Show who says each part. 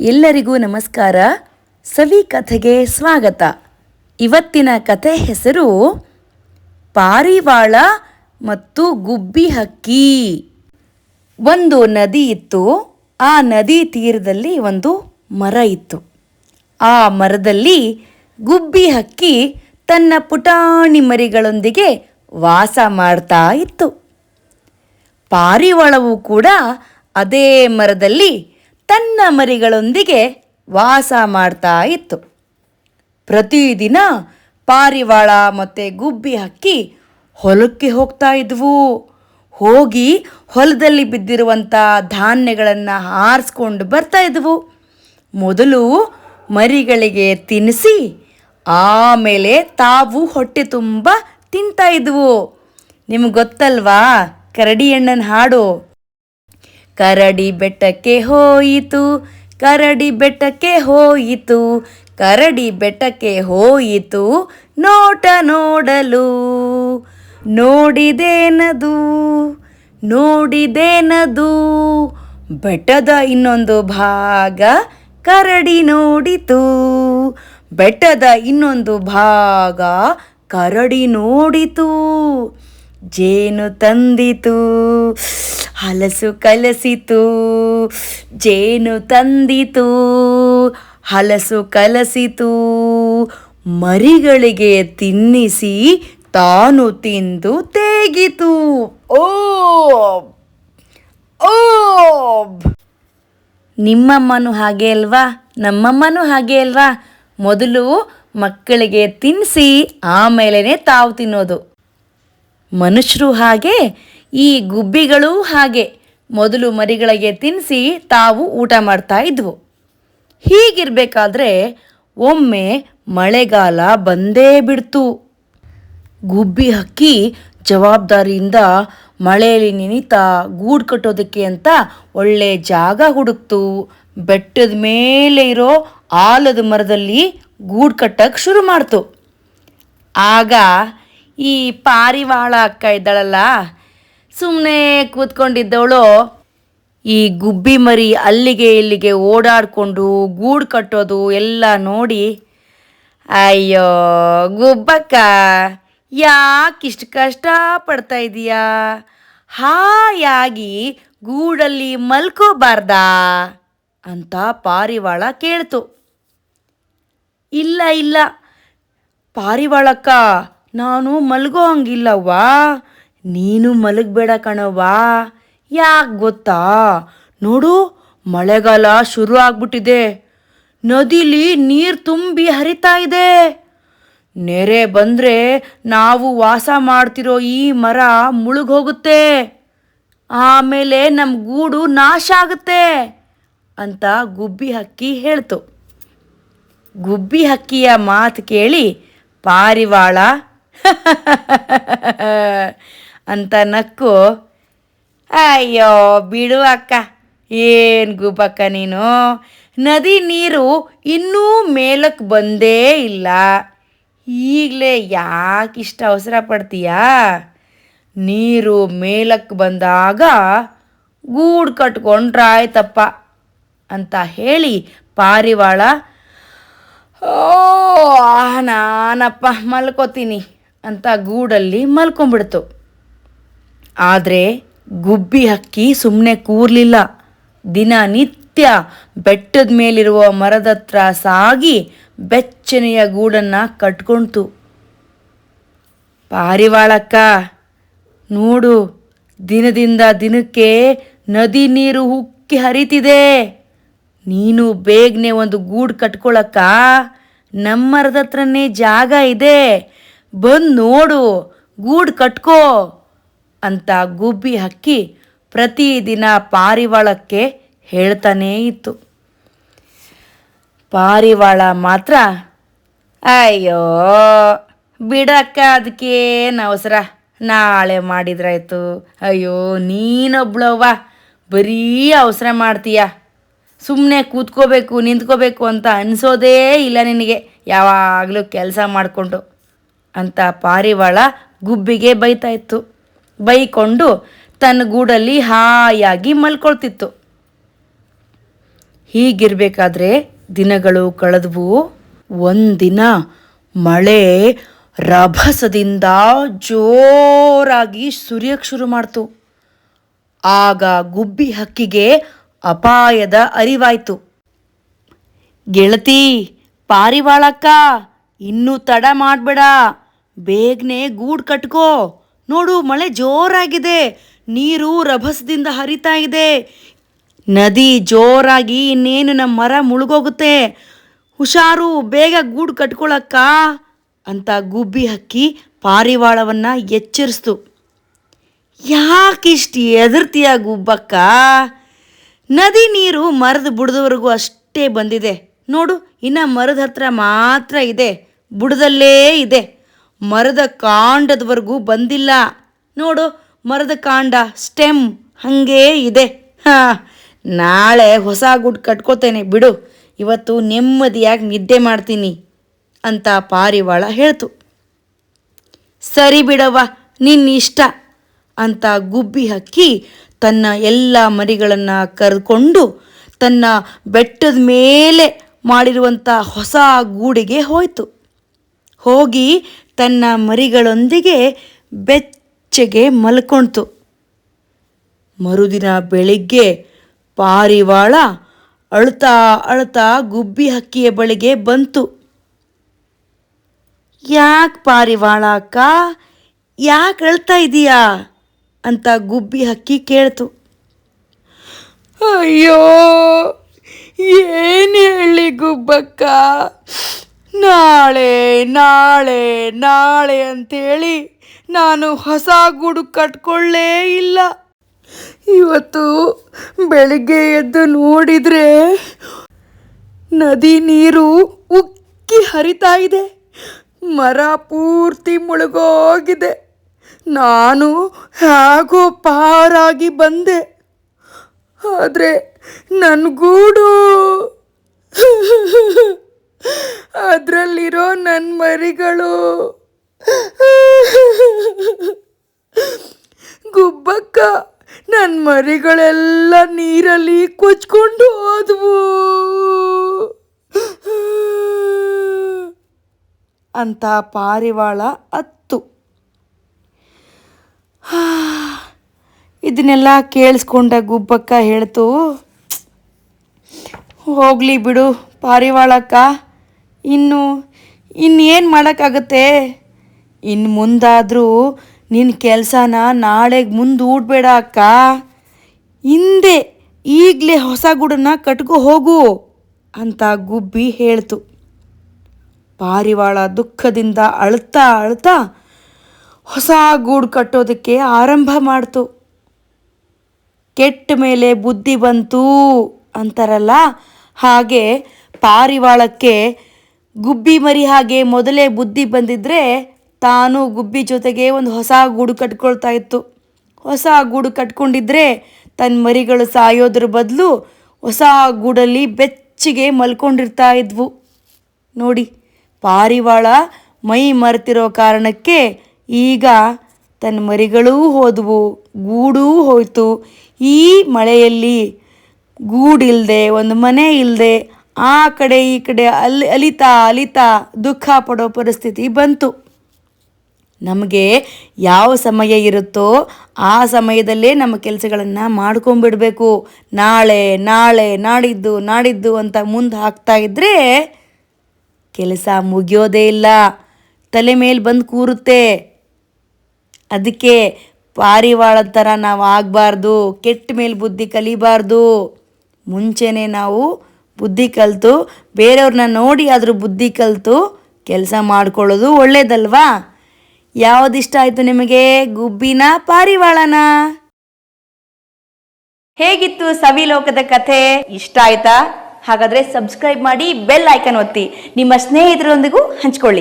Speaker 1: ಎಲ್ಲರಿಗೂ ನಮಸ್ಕಾರ. ಸವಿ ಕಥೆಗೆ ಸ್ವಾಗತ. ಇವತ್ತಿನ ಕಥೆ ಹೆಸರು ಪಾರಿವಾಳ ಮತ್ತು ಗುಬ್ಬಿ ಹಕ್ಕಿ. ಒಂದು ನದಿ ಇತ್ತು. ಆ ನದಿ ತೀರದಲ್ಲಿ ಒಂದು ಮರ ಇತ್ತು. ಆ ಮರದಲ್ಲಿ ಗುಬ್ಬಿ ಹಕ್ಕಿ ತನ್ನ ಪುಟಾಣಿ ಮರಿಗಳೊಂದಿಗೆ ವಾಸ ಮಾಡ್ತಾ ಇತ್ತು. ಪಾರಿವಾಳವು ಕೂಡ ಅದೇ ಮರದಲ್ಲಿ ತನ್ನ ಮರಿಗಳೊಂದಿಗೆ ವಾಸ ಮಾಡ್ತಾ ಇತ್ತು. ಪ್ರತಿದಿನ ಪಾರಿವಾಳ ಮತ್ತು ಗುಬ್ಬಿ ಹಕ್ಕಿ ಹೊಲಕ್ಕೆ ಹೋಗ್ತಾ ಇದ್ವು. ಹೋಗಿ ಹೊಲದಲ್ಲಿ ಬಿದ್ದಿರುವಂಥ ಧಾನ್ಯಗಳನ್ನು ಆರಿಸ್ಕೊಂಡು ಬರ್ತಾ ಇದ್ವು. ಮೊದಲು ಮರಿಗಳಿಗೆ ತಿನ್ನಿಸಿ, ಆಮೇಲೆ ತಾವು ಹೊಟ್ಟೆ ತುಂಬ ತಿಂತಾ ಇದ್ವು. ನಿಮ್ಗೆ ಗೊತ್ತಲ್ವಾ? ಕರಡಿ ಅಣ್ಣನ ಹಾಡು. ಕರಡಿ ಬೆಟ್ಟಕ್ಕೆ ಹೋಯಿತು, ಕರಡಿ ಬೆಟ್ಟಕ್ಕೆ ಹೋಯಿತು, ಕರಡಿ ಬೆಟ್ಟಕ್ಕೆ ಹೋಯಿತು ನೋಟ ನೋಡಲು. ನೋಡಿದೇನದು? ನೋಡಿದೇನದು? ಬೆಟ್ಟದ ಇನ್ನೊಂದು ಭಾಗ ಕರಡಿ ನೋಡಿತು. ಬೆಟ್ಟದ ಇನ್ನೊಂದು ಭಾಗ ಕರಡಿ ನೋಡಿತು. ಜೇನು ತಂದಿತು, ಹಲಸು ಕಲಸಿತು, ಜೇನು ತಂದಿತು, ಹಲಸು ಕಲಸಿತು, ಮರಿಗಳಿಗೆ ತಿನ್ನಿಸಿ ತಾನು ತಿಂದು ತೇಗಿತು. ಓ ಓ ನಿಮ್ಮಮ್ಮನೂ ಹಾಗೆ ಅಲ್ವಾ? ನಮ್ಮಮ್ಮನೂ ಹಾಗೆ ಅಲ್ವಾ? ಮೊದಲು ಮಕ್ಕಳಿಗೆ ತಿನ್ನಿಸಿ ಆಮೇಲೆ ತಾವು ತಿನ್ನೋದು. ಮನುಷ್ಯರು ಹಾಗೆ, ಈ ಗುಬ್ಬಿಗಳೂ ಹಾಗೆ. ಮೊದಲು ಮರಿಗಳಿಗೆ ತಿನ್ನಿಸಿ ತಾವು ಊಟ ಮಾಡ್ತಾ ಇದ್ವು. ಹೀಗಿರಬೇಕಾದ್ರೆ ಒಮ್ಮೆ ಮಳೆಗಾಲ ಬಂದೇ ಬಿಡ್ತು. ಗುಬ್ಬಿ ಹಕ್ಕಿ ಜವಾಬ್ದಾರಿಯಿಂದ ಮಳೆಯಲ್ಲಿ ನಿನಿತಾ ಗೂಡು ಕಟ್ಟೋದಕ್ಕೆ ಅಂತ ಒಳ್ಳೆ ಜಾಗ ಹುಡುಕ್ತು. ಬೆಟ್ಟದ ಮೇಲೆ ಇರೋ ಆಲದ ಮರದಲ್ಲಿ ಗೂಡು ಕಟ್ಟಕ್ಕೆ ಶುರು ಮಾಡ್ತು. ಆಗ ಈ ಪಾರಿವಾಳ ಅಕ್ಕ ಇದ್ದಾಳಲ್ಲ ಸುಮ್ಮನೆ ಕೂತ್ಕೊಂಡಿದ್ದವಳು. ಈ ಗುಬ್ಬಿ ಮರಿ ಅಲ್ಲಿಗೆ ಇಲ್ಲಿಗೆ ಓಡಾಡಿಕೊಂಡು ಗೂಡು ಕಟ್ಟೋದು ಎಲ್ಲ ನೋಡಿ, ಅಯ್ಯೋ ಗುಬ್ಬಕ್ಕ ಯಾಕಿಷ್ಟು ಕಷ್ಟ ಪಡ್ತಾ ಇದೀಯಾ? ಹಾಯಾಗಿ ಗೂಡಲ್ಲಿ ಮಲ್ಕೋಬಾರ್ದ? ಅಂತ ಪಾರಿವಾಳ ಕೇಳ್ತು. ಇಲ್ಲ ಇಲ್ಲ, ಪಾರಿವಾಳಕ್ಕ ನಾನು ಮಲಗೋ ಹಂಗಿಲ್ಲವ್ವ. ನೀನು ಮಲಗಬೇಡ ಕಣವ್ವ. ಯಾಕೆ ಗೊತ್ತಾ? ನೋಡು, ಮಳೆಗಾಲ ಶುರು ಆಗ್ಬಿಟ್ಟಿದೆ. ನದಿಲಿ ನೀರು ತುಂಬಿ ಹರಿತಾ ಇದೆ. ನೆರೆ ಬಂದರೆ ನಾವು ವಾಸ ಮಾಡ್ತಿರೋ ಈ ಮರ ಮುಳುಗೋಗುತ್ತೆ ಆಮೇಲೆ ನಮ್ಮ ಗೂಡು ನಾಶ ಆಗುತ್ತೆ ಅಂತ ಗುಬ್ಬಿ ಹಕ್ಕಿ ಹೇಳ್ತು. ಗುಬ್ಬಿ ಹಕ್ಕಿಯ ಮಾತು ಕೇಳಿ ಪಾರಿವಾಳ ಅಂತ ನಕ್ಕು. ಅಯ್ಯೋ, ಬಿಡು ಅಕ್ಕ. ಏನು ಗುಬ್ಬಕ್ಕ ನೀನು? ನದಿ ನೀರು ಇನ್ನೂ ಮೇಲಕ್ಕೆ ಬಂದೇ ಇಲ್ಲ. ಈಗಲೇ ಯಾಕಿಷ್ಟು ಅವಸರ ಪಡ್ತೀಯಾ? ನೀರು ಮೇಲಕ್ಕೆ ಬಂದಾಗ ಗೂಡು ಕಟ್ಕೊಂಡ್ರಾಯ್ತಪ್ಪ ಅಂತ ಹೇಳಿ ಪಾರಿವಾಳ, ಓ, ನಾನಪ್ಪ ಮಲ್ಕೋತೀನಿ. ಅಂತ ಗೂಡಲ್ಲಿ ಮಲ್ಕೊಂಡ್ಬಿಡ್ತು. ಆದರೆ ಗುಬ್ಬಿ ಹಕ್ಕಿ ಸುಮ್ಮನೆ ಕೂರ್ಲಿಲ್ಲ. ದಿನನಿತ್ಯ ಬೆಟ್ಟದ ಮೇಲಿರುವ ಮರದ ಹತ್ರ ಸಾಗಿ ಬೆಚ್ಚನೆಯ ಗೂಡನ್ನು ಕಟ್ಕೊಳ್ತು ಪಾರಿವಾಳಕ್ಕ, ನೋಡು, ದಿನದಿಂದ ದಿನಕ್ಕೆ ನದಿ ನೀರು ಉಕ್ಕಿ ಹರಿತಿದೆ. ನೀನು ಬೇಗನೆ ಒಂದು ಗೂಡು ಕಟ್ಕೊಳಕ್ಕ ನಮ್ಮ ಮರದ ಜಾಗ ಇದೆ. ಬಂದು ನೋಡು, ಗೂಡು ಕಟ್ಕೋ ಅಂತ ಗುಬ್ಬಿ ಹಕ್ಕಿ ಪ್ರತಿದಿನ ಪಾರಿವಾಳಕ್ಕೆ ಹೇಳ್ತಾನೇ ಇತ್ತು. ಪಾರಿವಾಳ ಮಾತ್ರ, ಅಯ್ಯೋ, ಬಿಡಕ್ಕ ಅದಕ್ಕೇನು ಅವಸರ, ನಾಳೆ ಮಾಡಿದ್ರಾಯ್ತು. ಅಯ್ಯೋ, ನೀನೊಬ್ಳವ್ವ, ಬರೀ ಅವಸರ ಮಾಡ್ತೀಯ? ಸುಮ್ಮನೆ ಕೂತ್ಕೋಬೇಕು, ನಿಂತ್ಕೋಬೇಕು ಅಂತ ಅನಿಸೋದೇ ಇಲ್ಲ ನಿನಗೆ. ಯಾವಾಗಲೂ ಕೆಲಸ ಮಾಡಿಕೊಂಡು. ಅಂತ ಪಾರಿವಾಳ ಗುಬ್ಬಿಗೆ ಬೈತಾ ಇತ್ತು. ಬೈಕೊಂಡು ತನ್ನ ಗೂಡಲ್ಲಿ ಹಾಯಾಗಿ ಮಲ್ಕೊಳ್ತಿತ್ತು. ಹೀಗಿರಬೇಕಾದ್ರೆ ದಿನಗಳು ಕಳೆದ್ವು. ಒಂದಿನ ಮಳೆ ರಭಸದಿಂದ ಜೋರಾಗಿ ಸುರಿಯಕ್ಕೆ ಶುರು ಮಾಡ್ತು. ಆಗ ಗುಬ್ಬಿ ಹಕ್ಕಿಗೆ ಅಪಾಯದ ಅರಿವಾಯ್ತು. ಗೆಳತಿ ಪಾರಿವಾಳಕ್ಕ ಇನ್ನೂ ತಡ ಮಾಡಬೇಡ. ಬೇಗನೆ ಗೂಡು ಕಟ್ಕೋ. ನೋಡು, ಮಳೆ ಜೋರಾಗಿದೆ. ನೀರು ರಭಸದಿಂದ ಹರಿತಾ ಇದೆ. ನದಿ ಜೋರಾಗಿ ಇನ್ನೇನು ನಮ್ಮ ಮರ ಮುಳುಗೋಗುತ್ತೆ. ಹುಷಾರು, ಬೇಗ ಗೂಡು ಕಟ್ಕೊಳಕ್ಕ ಅಂತ ಗುಬ್ಬಿ ಹಕ್ಕಿ ಪಾರಿವಾಳವನ್ನ ಎಚ್ಚರಿಸ್ತು. ಯಾಕಿಷ್ಟು ಎದುರ್ತೀಯ ಗುಬ್ಬಕ್ಕ? ನದಿ ನೀರು ಮರದ ಬುಡದವರೆಗೂ ಅಷ್ಟೇ ಬಂದಿದೆ. ನೋಡು, ಇನ್ನು ಮರದ ಹತ್ರ ಮಾತ್ರ ಇದೆ. ಬುಡದಲ್ಲೇ ಇದೆ. ಮರದ ಕಾಂಡದವರೆಗೂ ಬಂದಿಲ್ಲ. ನೋಡು, ಮರದ ಕಾಂಡ, ಸ್ಟೆಮ್ ಹಾಗೇ ಇದೆ. ಹಾಂ, ನಾಳೆ ಹೊಸ ಗುಡ್ ಕಟ್ಕೋತೇನೆ, ಬಿಡು. ಇವತ್ತು ನೆಮ್ಮದಿಯಾಗಿ ನಿದ್ದೆ ಮಾಡ್ತೀನಿ ಅಂತ ಪಾರಿವಾಳ ಹೇಳ್ತು. ಸರಿ ಬಿಡವ್ವ ನಿನ್ನಿಷ್ಟ ಅಂತ ಗುಬ್ಬಿ ಹಕ್ಕಿ ತನ್ನ ಎಲ್ಲ ಮರಿಗಳನ್ನು ಕರೆದುಕೊಂಡು ತನ್ನ ಬೆಟ್ಟದ ಮೇಲೆ ಮಾಡಿರುವಂಥ ಹೊಸ ಗೂಡಿಗೆ ಹೋಯಿತು. ಹೋಗಿ ತನ್ನ ಮರಿಗಳೊಂದಿಗೆ ಬೆಚ್ಚಗೆ ಮಲ್ಕೊಳ್ತು ಮರುದಿನ ಬೆಳಿಗ್ಗೆ ಪಾರಿವಾಳ ಅಳ್ತಾ ಅಳ್ತಾ ಗುಬ್ಬಿ ಹಕ್ಕಿಯ ಬಳಿಗೆ ಬಂತು. ಯಾಕೆ ಪಾರಿವಾಳ ಅಕ್ಕ? ಯಾಕೆ ಅಳ್ತಾ ಇದೀಯಾ? ಅಂತ ಗುಬ್ಬಿ ಹಕ್ಕಿ ಕೇಳ್ತು. ಅಯ್ಯೋ, ಏನು ಹೇಳಿ ಗುಬ್ಬಕ್ಕ? ನಾಳೆ ನಾಳೆ ನಾಳೆ ಅಂತೇಳಿ ನಾನು ಹೊಸ ಗೂಡು ಕಟ್ಕೊಳ್ಳೇ ಇಲ್ಲ. ಇವತ್ತು ಬೆಳಿಗ್ಗೆ ಎದ್ದು ನೋಡಿದರೆ ನದಿ ನೀರು ಉಕ್ಕಿ ಹರಿತಾ ಇದೆ. ಮರ ಪೂರ್ತಿ ಮುಳುಗೋಗಿದೆ. ನಾನು ಹೇಗೋ ಪಾರಾಗಿ ಬಂದೆ. ಆದರೆ ನನ್ನ ಗೂಡು ಅದರಲ್ಲಿರೋ ನನ್ನ ಮರಿಗಳು. ಗುಬ್ಬಕ್ಕ ನನ್ನ ಮರಿಗಳೆಲ್ಲ ನೀರಲ್ಲಿ ಕೊಚ್ಕೊಂಡು ಹೋದ್ವು. ಅಂತ ಪಾರಿವಾಳ ಅತ್ತು. ಇದನ್ನೆಲ್ಲ ಕೇಳಿಸ್ಕೊಂಡ ಗುಬ್ಬಕ್ಕ ಹೇಳ್ತು, ಹೋಗ್ಲಿ ಬಿಡು ಪಾರಿವಾಳಕ್ಕ. ಇನ್ನು ಇನ್ನೇನು ಮಾಡೋಕ್ಕಾಗತ್ತೆ? ಇನ್ನು ಮುಂದಾದರೂ ನಿನ್ನ ಕೆಲಸನ ನಾಳೆಗೆ ಮುಂದೂಡಬೇಡ ಅಕ್ಕ. ಹಿಂದೆ ಈಗಲೇ ಹೊಸ ಗುಡನ್ನ ಕಟ್ಕೊ ಹೋಗು ಅಂತ ಗುಬ್ಬಿ ಹೇಳ್ತು. ಪಾರಿವಾಳ ದುಃಖದಿಂದ ಅಳ್ತಾ ಅಳ್ತಾ ಹೊಸ ಗೂಡು ಕಟ್ಟೋದಕ್ಕೆ ಆರಂಭ ಮಾಡ್ತು. ಕೆಟ್ಟ ಮೇಲೆ ಬುದ್ಧಿ ಬಂತು ಅಂತಾರಲ್ಲ, ಹಾಗೆ ಪಾರಿವಾಳಕ್ಕೆ ಗುಬ್ಬಿ ಮರಿ ಹಾಗೆ ಮೊದಲೇ ಬುದ್ಧಿ ಬಂದಿದ್ರೆ ತಾನು ಗುಬ್ಬಿ ಜೊತೆಗೆ ಒಂದು ಹೊಸ ಗೂಡು ಕಟ್ಕೊಳ್ತಾ ಇತ್ತು. ಹೊಸ ಗೂಡು ಕಟ್ಕೊಂಡಿದ್ರೆ ತನ್ನ ಮರಿಗಳು ಸಾಯೋದ್ರ ಬದಲು ಹೊಸ ಗೂಡಲ್ಲಿ ಬೆಚ್ಚಿಗೆ ಮಲ್ಕೊಂಡಿರ್ತಾ ಇದ್ವು. ನೋಡಿ, ಪಾರಿವಾಳ ಮೈ ಮರೆತಿರೋ ಕಾರಣಕ್ಕೆ ಈಗ ತನ್ನ ಮರಿಗಳೂ ಹೋದವು, ಗೂಡೂ ಹೋಯ್ತು. ಈ ಮಳೆಯಲ್ಲಿ ಗೂಡಿಲ್ಲದೆ ಒಂದು ಮನೆ ಇಲ್ಲದೆ ಆ ಕಡೆ, ಈ ಕಡೆ, ಅಲ್ಲಿ, ಅಲಿತಾ ಅಲಿತಾ, ದುಃಖ ಪಡೋ ಪರಿಸ್ಥಿತಿ ಬಂತು. ನಮಗೆ ಯಾವ ಸಮಯ ಇರುತ್ತೋ ಆ ಸಮಯದಲ್ಲೇ ನಮ್ಮ ಕೆಲಸಗಳನ್ನು ಮಾಡ್ಕೊಂಬಿಡಬೇಕು ನಾಳೆ ನಾಳೆ, ನಾಡಿದ್ದು ನಾಡಿದ್ದು ಅಂತ ಮುಂದೆ ಹಾಕ್ತಾ ಇದ್ದರೆ ಕೆಲಸ ಮುಗಿಯೋದೇ ಇಲ್ಲ. ತಲೆ ಮೇಲೆ ಬಂದು ಕೂರುತ್ತೆ. ಅದಕ್ಕೆ ಪಾರಿವಾಳ ಥರ ನಾವು ಆಗಬಾರ್ದು, ಕೆಟ್ಟ ಮೇಲೆ ಬುದ್ಧಿ ಕಲಿಬಾರ್ದು. ಮುಂಚೆನೇ ನಾವು ಬುದ್ಧಿ ಕಲಿತು, ಬೇರೆಯವ್ರನ್ನ ನೋಡಿ ಆದರೂ ಬುದ್ಧಿ ಕಲಿತು ಕೆಲಸ ಮಾಡ್ಕೊಳ್ಳೋದು ಒಳ್ಳೇದಲ್ವಾ? ಯಾವುದಿಷ್ಟ ಆಯಿತು ನಿಮಗೆ? ಗುಬ್ಬಿನ ಪಾರಿವಾಳನ. ಹೇಗಿತ್ತು ಸವಿಲೋಕದ ಕಥೆ? ಇಷ್ಟ ಆಯ್ತಾ? ಹಾಗಾದ್ರೆ ಸಬ್ಸ್ಕ್ರೈಬ್ ಮಾಡಿ ಬೆಲ್ ಐಕನ್ ಒತ್ತಿ. ನಿಮ್ಮ ಸ್ನೇಹಿತರೊಂದಿಗೂ ಹಂಚ್ಕೊಳ್ಳಿ.